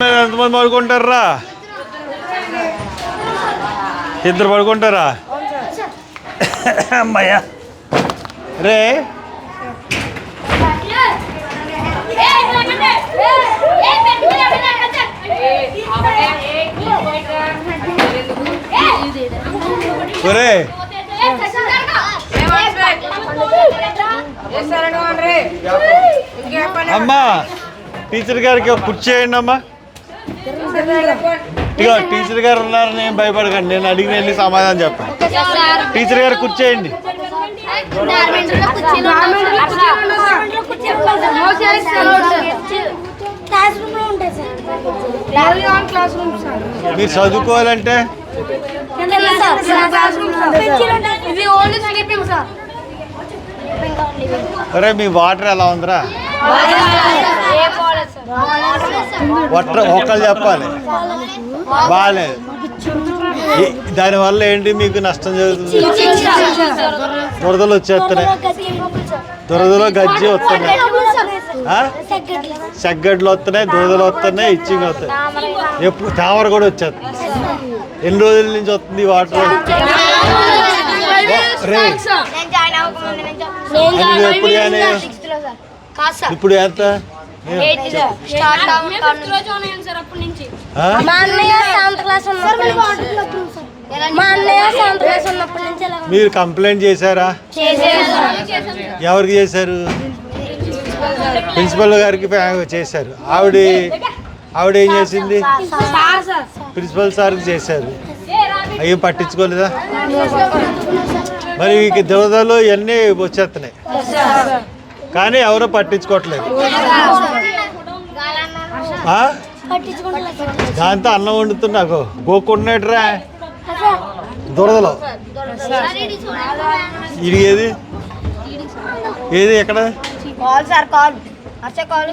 ఎంతమంది పడుకుంటారా? ఇద్దరు పడుకుంటారా? అమ్మయ్యా. రే. ఒరే. అమ్మా టీచర్ గారికి ఒక కుర్చీ చేయండి అమ్మా. ఇక టీచర్ గారు ఉన్నారని నేను భయపడకండి. నేను అడిగిన వెళ్ళి సమాధానం చెప్పాను టీచర్ గారు కూర్చేయండి. మీరు చదువుకోవాలంటే? అరే మీ వాటర్ ఎలా ఉందిరా? వాటర్ ఒకళ్ళు చెప్పాలి బాగాలేదు దానివల్ల ఏంటి మీకు నష్టం జరుగుతుంది దురదలు వచ్చేస్తున్నాయి దురదలో గజ్జి వస్తున్నాయి? సెగ్గడ్లు వస్తున్నాయి దురదలు వస్తున్నాయి ఇచ్చింగ్ వస్తాయి ఎప్పుడు తామర కూడా వచ్చేస్తుంది ఎన్ని రోజుల నుంచి వస్తుంది వాటర్ ఇప్పుడు ఎంత మీరు కంప్లైంట్ చేశారా? ఎవరికి చేశారు? ప్రిన్సిపల్ గారికి చేశారు. ఆవిడ ఆవిడ ఏం చేసింది? ప్రిన్సిపల్ సార్కి చేశారు. అవి పట్టించుకోలేదా? మరి మీకు దురదలు ఇవన్నీ వచ్చేస్తున్నాయి. కానీ ఎవరో పట్టించుకోవట్లేదు. దాంతో అన్నం వండుతున్నాకు గోకుంటున్నట్రా దురదలో. ఇది ఏది? ఏది ఎక్కడ? Call sir call. అచ్చా కాల్.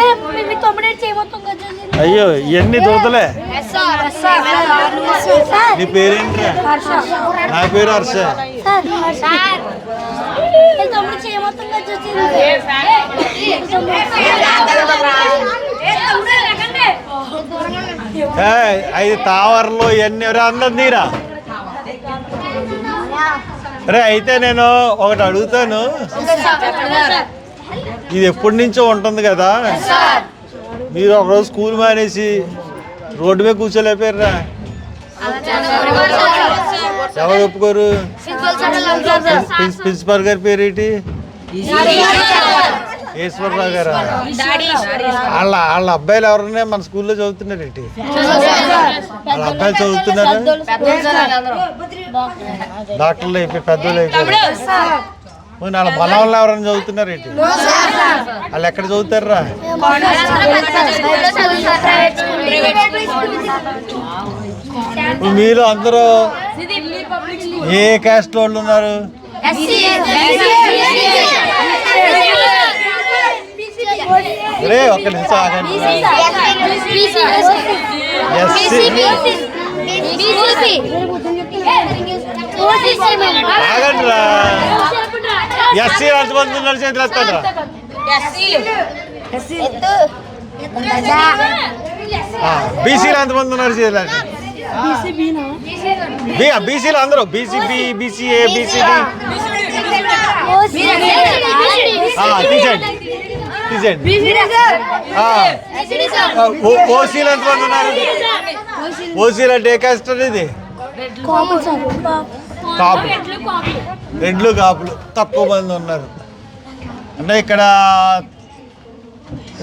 ఏ మీ తమ్ముడు చేయమొత్తం అయ్యో ఇవన్నీ దురదలే నీ పేరేంట్రా? నా పేరు హర్ష. ఐదు తావరలు ఇవన్నీ రే అందరు నీరా రే అయితే నేను ఒకటి అడుగుతాను. ఇది ఎప్పటి నుంచో ఉంటుంది కదా? మీరు ఒకరోజు స్కూల్ మానేసి రోడ్డు మీద కూర్చోలేపారా ఎవరు ఒప్పుకోరు? ప్రిన్సిపల్ గారి పేరు ఏంటి ఈశ్వరరావు గారు? వాళ్ళ వాళ్ళ అబ్బాయిలు ఎవరన్నా మన స్కూల్లో చదువుతున్నారు ఏంటి వాళ్ళ అబ్బాయిలు చదువుతున్నారు? డాక్టర్లు అయిపోయి పెద్దోళ్ళు అయిపోయారు. వాళ్ళ బలంలో ఎవరైనా చదువుతున్నారు ఏంటి? వాళ్ళు ఎక్కడ చదువుతారా మీరు అందరూ ఏ క్యాస్ట్ వాళ్ళు ఉన్నారు? రే ఒక్క నిమిషం ఆగండి. ఆగండి రా ఎస్సీ ఎంతమంది ఉన్నారు చేతులు ఎత్తండి బీసీలు ఎంతమంది ఉన్నారు చేతులు బీసీలు అందరూ. బీసీబీ బీసీఏ బీసీబీ తీసేయండి. తీసేయండి. ఆ, ఓ- ఓసీలు ఎంతమంది ఉన్నారు? ఓసీలు. అంటే ఏ కాస్ట్ అండి ఇది కాపు రెడ్లు కాపులు. తక్కువ మంది ఉన్నారు. అంటే ఇక్కడ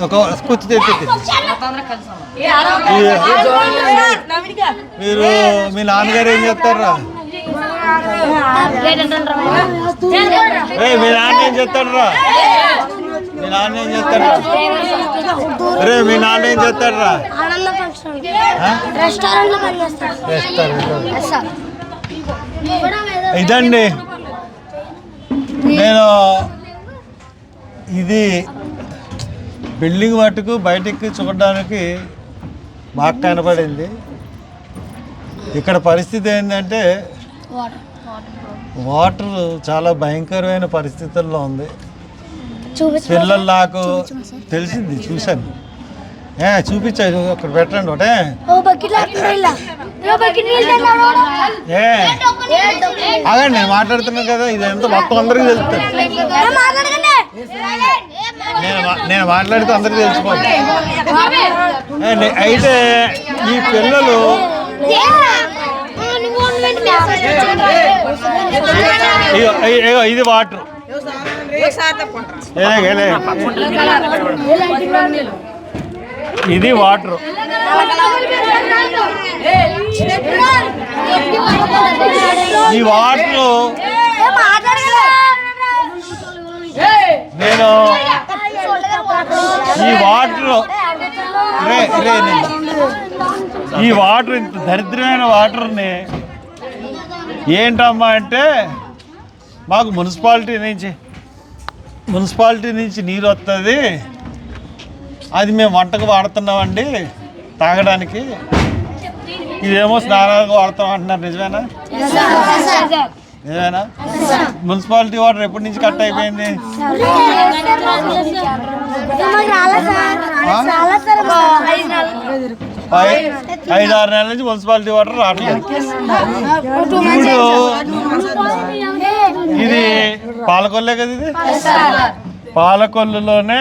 ఒక కూర్చు తెచ్చి మీరు మీ నాన్నగారు ఏం చేస్తారా ఏ మీ నాన్న ఏం చేస్తాడరా మీ నాన్న ఏం చేస్తాడరా రే మీ నాన్న ఏం ఫంక్షన్. రెస్టారెంట్ రెస్టారెంట్ ఇదండి. నేను ఇది బిల్డింగ్ మట్టుకు బయటికి చూడడానికి బాగా కనపడింది. ఇక్కడ పరిస్థితి ఏంటంటే వాటర్ చాలా భయంకరమైన పరిస్థితుల్లో ఉంది. పిల్లలు నాకు తెలిసింది చూశాను. ఏ చూపించు ఒకటి పెట్టండి ఒకటే. ఓ బకెట్ ఏ ఆగండి నేను మాట్లాడుతున్నాను కదా ఇది ఎంత మొత్తం అందరికీ తెలుస్తుంది. నేను నేను మాట్లాడితే అందరికీ తెలిసిపోతుంది అయితే ఈ పిల్లలు ఇది వాటర్. ఇది వాటర్. ఈ వాటర్ నేను ఈ వాటర్ రే రే ఈ వాటర్ ఇంత దరిద్రమైన వాటర్ని ఏంటమ్మా అంటే మాకు మున్సిపాలిటీ నుంచి మున్సిపాలిటీ నుంచి నీరు వస్తుంది అది మేము వంటకు వాడుతున్నామండి తాగడానికి. ఇదేమో స్నానాలకు వాడతాం అంటున్నారు నిజమేనా? నిజమేనా? మున్సిపాలిటీ వాటర్ ఎప్పటి నుంచి కట్ అయిపోయింది? ఐ- ఐదు ఆరు నెలల నుంచి మున్సిపాలిటీ వాటర్ రావట్లేదు. ఇప్పుడు ఇది పాలకొల్లే కదా ఇది? పాలకొల్లులోనే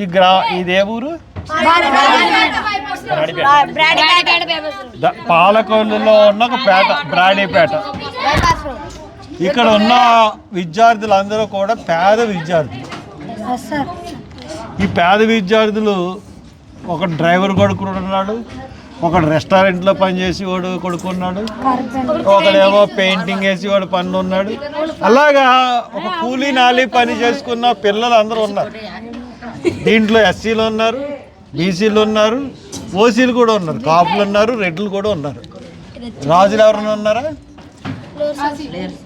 ఈ గ్రా ఇదే ఊరు పాలకొల్లులో ఉన్న ఒక పేట బ్రాడీపేట. ఇక్కడ ఉన్న విద్యార్థులందరూ కూడా పేద విద్యార్థులు. ఈ పేద విద్యార్థులు ఒక డ్రైవర్ కొడుకు ఉన్నాడు ఒకడు రెస్టారెంట్లో పనిచేసి వాడు కొడుకున్నాడు ఒకడేమో పెయింటింగ్ వేసి వాడు పనులు ఉన్నాడు. అలాగా ఒక కూలీ నాలి పని చేసుకున్న పిల్లలు అందరూ ఉన్నారు. దీంట్లో ఎస్సీలు ఉన్నారు బీసీలు ఉన్నారు ఓసీలు కూడా ఉన్నారు. కాపులు ఉన్నారు రెడ్లు కూడా ఉన్నారు. రాజులు ఎవరైనా ఉన్నారా?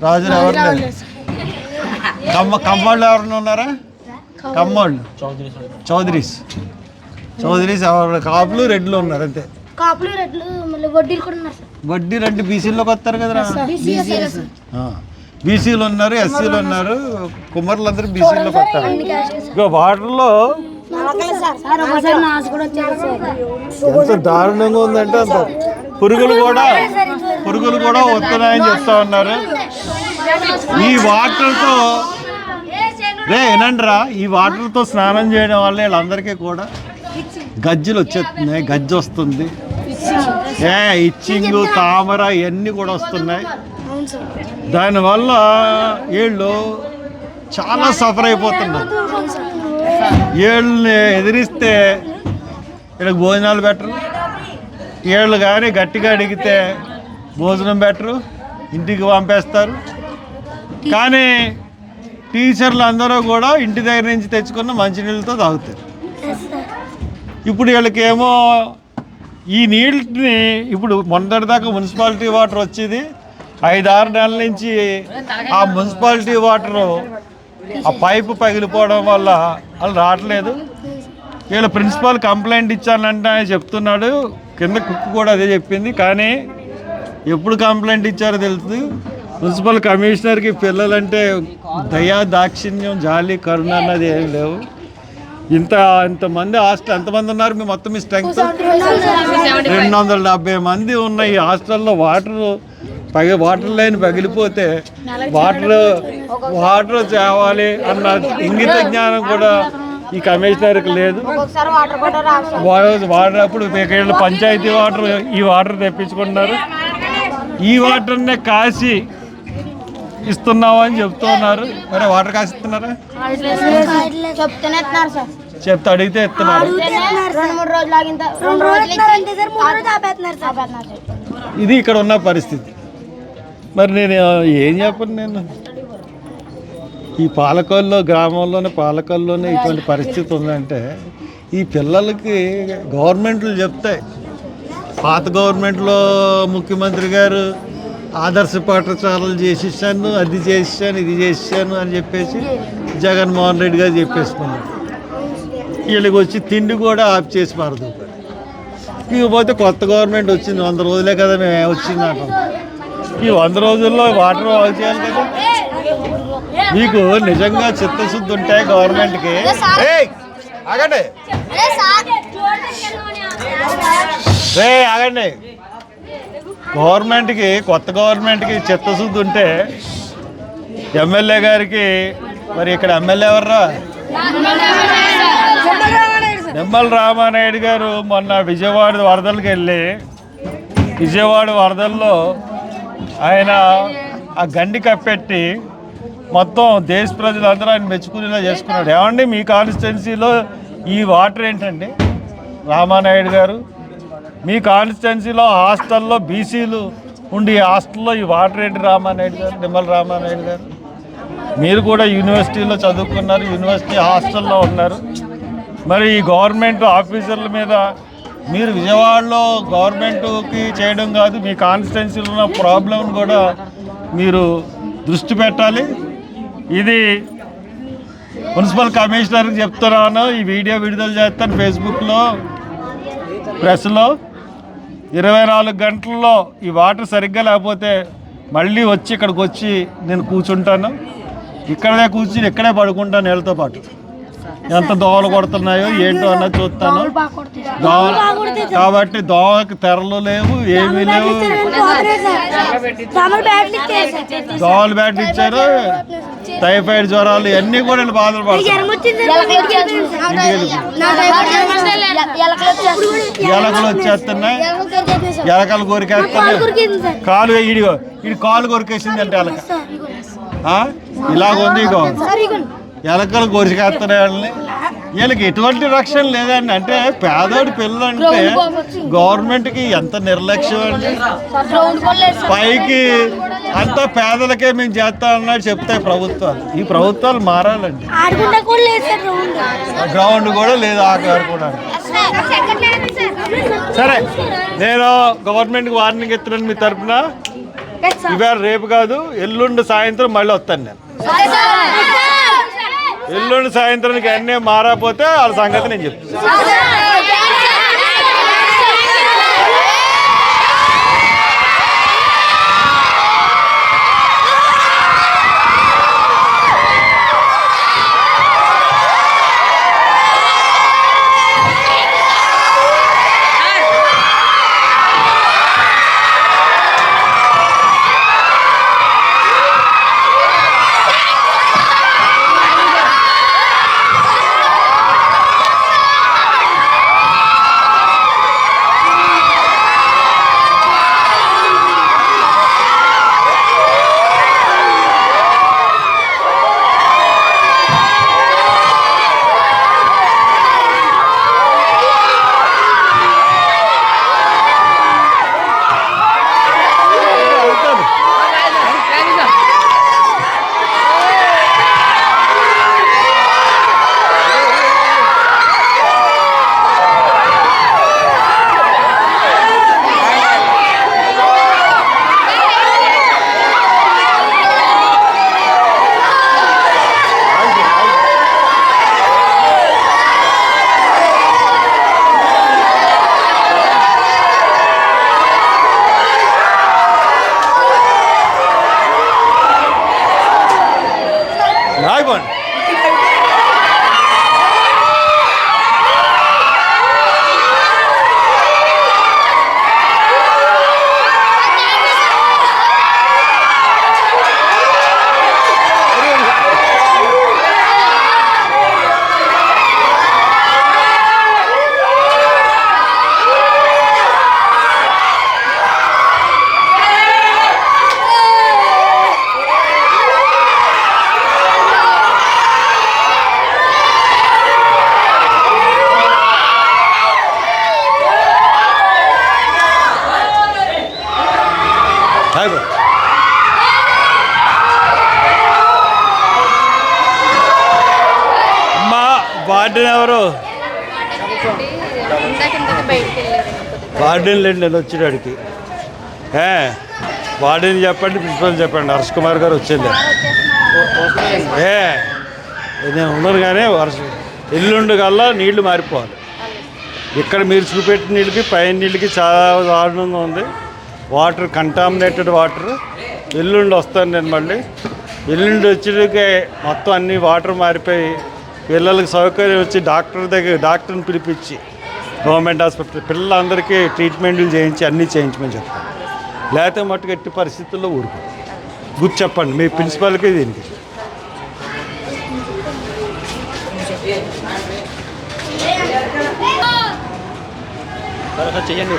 రాజులు ఎవరు లేరు. కమ్మ కమ్మోళ్ళు ఎవరైనా ఉన్నారా? కమ్మోళ్ళు. చౌదరీస్. చౌదరీస్ ఎవరు? కాపులు రెడ్లు ఉన్నారు అంతే. వడ్డీ రెండు బీసీలోకి వస్తారు కదరా? బీసీలు ఉన్నారు ఎస్సీలు ఉన్నారు. కుమ్మర్లు అందరూ బీసీలోకి వస్తారు ఇక వాటర్లో సార్. ఒకసారి నాసు కూడా వచ్చారు సార్. ఎంత దారుణంగా ఉందంటే అంత పురుగులు కూడా పురుగులు కూడా వస్తున్నాయని చెప్తా ఉన్నారు. ఈ వాటర్తో రే వినండిరా. ఈ వాటర్తో స్నానం చేయడం వల్ల వీళ్ళందరికీ కూడా గజ్జలు వచ్చేస్తున్నాయి గజ్జి వస్తుంది ఏ ఇచ్చింగ్ తామర ఇవన్నీ కూడా వస్తున్నాయి. దానివల్ల వీళ్ళు చాలా సఫర్ అయిపోతున్నారు. వీళ్ళని ఎదిరిస్తే వీళ్ళకి భోజనాలు పెట్టరు. వీళ్ళు కానీ గట్టిగా అడిగితే భోజనం పెట్టరు ఇంటికి పంపేస్తారు. కానీ టీచర్లు అందరూ కూడా ఇంటి దగ్గర నుంచి తెచ్చుకున్న మంచినీళ్ళతో తాగుతారు. ఇప్పుడు వీళ్ళకేమో ఈ నీళ్ళని ఇప్పుడు మొన్నటిదాకా మున్సిపాలిటీ వాటర్ వచ్చేది ఐదు ఆరు నెలల నుంచి ఆ మున్సిపాలిటీ వాటరు ఆ పైపు పగిలిపోవడం వల్ల వాళ్ళు రావట్లేదు. వీళ్ళ ప్రిన్సిపాల్ కంప్లైంట్ ఇచ్చానంటే ఆయన చెప్తున్నాడు. కింద కుక్ కూడా అదే చెప్పింది. కానీ ఎప్పుడు కంప్లైంట్ ఇచ్చారో తెలుసు. మున్సిపల్ కమిషనర్కి పిల్లలంటే దయా దాక్షిణ్యం జాలి కరుణ అన్నది ఏం లేవు. ఇంత ఇంతమంది హాస్టల్ ఎంతమంది ఉన్నారు? మీ మొత్తం మీ స్ట్రెంగ్త్? రెండు వందల డెబ్బై మంది ఉన్న ఈ హాస్టల్లో వాటర్ పగి వాటర్ లైన్ పగిలిపోతే వాటర్ వాటర్ తేవాలి అన్న ఇంగిత జ్ఞానం కూడా ఈ కమిషనర్కి లేదు. వా- వాటర్ అప్పుడు వీళ్ళు పంచాయతీ వాటర్ ఈ వాటర్ తెప్పించుకుంటున్నారు. ఈ వాటర్నే కాసి ఇస్తున్నామని చెప్తున్నారు. మరి వాటర్ కాసి ఇస్తున్నారా చెప్తే అడిగితే ఇస్తున్నారు ఇది ఇక్కడ ఉన్న పరిస్థితి. మరి నేను ఏం చెప్పను నేను? ఈ పాలకొల్లో గ్రామంలోనే పాలకొల్లోనే ఇటువంటి పరిస్థితి ఉందంటే ఈ పిల్లలకి గవర్నమెంట్లు చెప్తాయి. పాత గవర్నమెంట్లో ముఖ్యమంత్రి గారు ఆదర్శ పాఠశాలలు చేసిస్తాను అది చేసాను ఇది చేసాను అని చెప్పేసి జగన్మోహన్ రెడ్డి గారు చెప్పేసుకున్నాడు వీళ్ళకి వచ్చి తిండి కూడా ఆఫ్ చేసి పారదు ఇకపోతే కొత్త గవర్నమెంట్ వచ్చింది వంద రోజులే కదా మేము వచ్చింది అంటాం ఈ వంద రోజుల్లో వాటర్ బాగు చేయాలి కదా? మీకు నిజంగా చిత్తశుద్ధి ఉంటే గవర్నమెంట్కి? ఆగండి. రే ఆగండి. గవర్నమెంట్కి కొత్త గవర్నమెంట్కి చిత్తశుద్ధి ఉంటే ఎమ్మెల్యే గారికి మరి ఇక్కడ ఎమ్మెల్యే ఎవర్రా? నిమ్మల రామానాయుడు గారు మొన్న విజయవాడ వరదలకు వెళ్ళి విజయవాడ వరదల్లో ఆయన ఆ గండి కప్పెట్టి మొత్తం దేశ ప్రజలందరూ ఆయన మెచ్చుకునేలా చేసుకున్నాడు. ఏమండి మీ కాన్స్టిట్యున్సీలో ఈ వాటర్ ఏంటండి? రామానాయుడు గారు మీ కాన్స్టిట్యున్సీలో హాస్టల్లో బీసీలు ఉండి హాస్టల్లో ఈ వాటర్ ఏంటి రామానాయుడు గారు నిమ్మల రామానాయుడు గారు? మీరు కూడా యూనివర్సిటీలో చదువుకున్నారు యూనివర్సిటీ హాస్టల్లో ఉన్నారు. మరి ఈ గవర్నమెంట్ ఆఫీసర్ల మీద మీరు విజయవాడలో గవర్నమెంట్కి చేయడం కాదు మీ కాన్స్టిట్యున్సీలో ఉన్న ప్రాబ్లం కూడా మీరు దృష్టి పెట్టాలి. ఇది మున్సిపల్ కమిషనర్కి చెప్తున్నాను ఈ వీడియో విడుదల చేస్తాను ఫేస్బుక్లో ప్రెస్లో. ఇరవై నాలుగు గంటల్లో ఈ వాటర్ సరిగ్గా లేకపోతే మళ్ళీ వచ్చి ఇక్కడికి వచ్చి నేను కూర్చుంటాను. ఇక్కడే కూర్చుని ఇక్కడే పడుకుంటాను నేలతో పాటు. ఎంత దోమలు కొడుతున్నాయో ఏంటో అన్నది చూస్తాను. కాబట్టి దోమకి తెరలు లేవు ఏమీ లేవు. దోమలు బ్యాట్లు ఇచ్చారు టైఫాయిడ్ జ్వరాలు ఇవన్నీ కూడా వీళ్ళు బాధలు పడుతున్నారు. ఎలకలు వచ్చేస్తున్నాయి ఎలకలు కొరికేస్తున్నాయి. కాలు ఇడిగో ఇది కాలు కొరికేసింది అంటే ఎలక. ఆ? ఇలాగుంది ఇగో ఎలకలు కొరికేస్తున్నాయి వాళ్ళని వీళ్ళకి ఎటువంటి రక్షణ లేదండి. అంటే పేదోడి పిల్లలు అంటే గవర్నమెంట్కి ఎంత నిర్లక్ష్యం అండి. పైకి అంతా పేదలకే మేము చేస్తా అన్నట్టు చెప్తాయి ప్రభుత్వాలు. ఈ ప్రభుత్వాలు మారాలండి. గ్రౌండ్ కూడా లేదు ఆకారు కూడా సరే నేను గవర్నమెంట్కి వార్నింగ్ ఇస్తున్నాను మీ తరఫున ఇవాళ రేపు కాదు ఎల్లుండి సాయంత్రం మళ్ళీ వస్తాను నేను. ఎల్లుండి సాయంత్రానికి అన్నీ మారకపోతే వాళ్ళ సంగతి నేను చెప్తాను వార్డెన్ ఎవరు? వార్డెన్ లేండి నేను వచ్చేటాడికి ఏ వార్డెన్ చెప్పండి ప్రిన్సిపల్ చెప్పండి హర్ష్ కుమార్ గారు వచ్చింది ఏ నేను ఉన్నాను కానీ వర్షం ఎల్లుండి కల్లా నీళ్ళు మారిపోవాలి. ఇక్కడ మీరు చూపెట్టిన నీళ్ళకి పైన నీళ్ళకి చాలా దారుణంగా ఉంది. వాటర్ కంటామినేటెడ్ వాటర్ ఎల్లుండి వస్తాను నేను మళ్ళీ. ఎల్లుండి వచ్చేటికే మొత్తం అన్ని వాటర్ మారిపోయి పిల్లలకి సౌకర్యం వచ్చి డాక్టర్ దగ్గర డాక్టర్ని పిలిపించి గవర్నమెంట్ హాస్పిటల్ పిల్లలందరికీ ట్రీట్మెంట్లు చేయించి అన్నీ చేయించమని చెప్తాను లేకపోతే మట్టుకు ఎట్టి పరిస్థితుల్లో ఊరుకో గుర్తు చెప్పండి మీ ప్రిన్సిపాల్కి దీనికి. చేయండి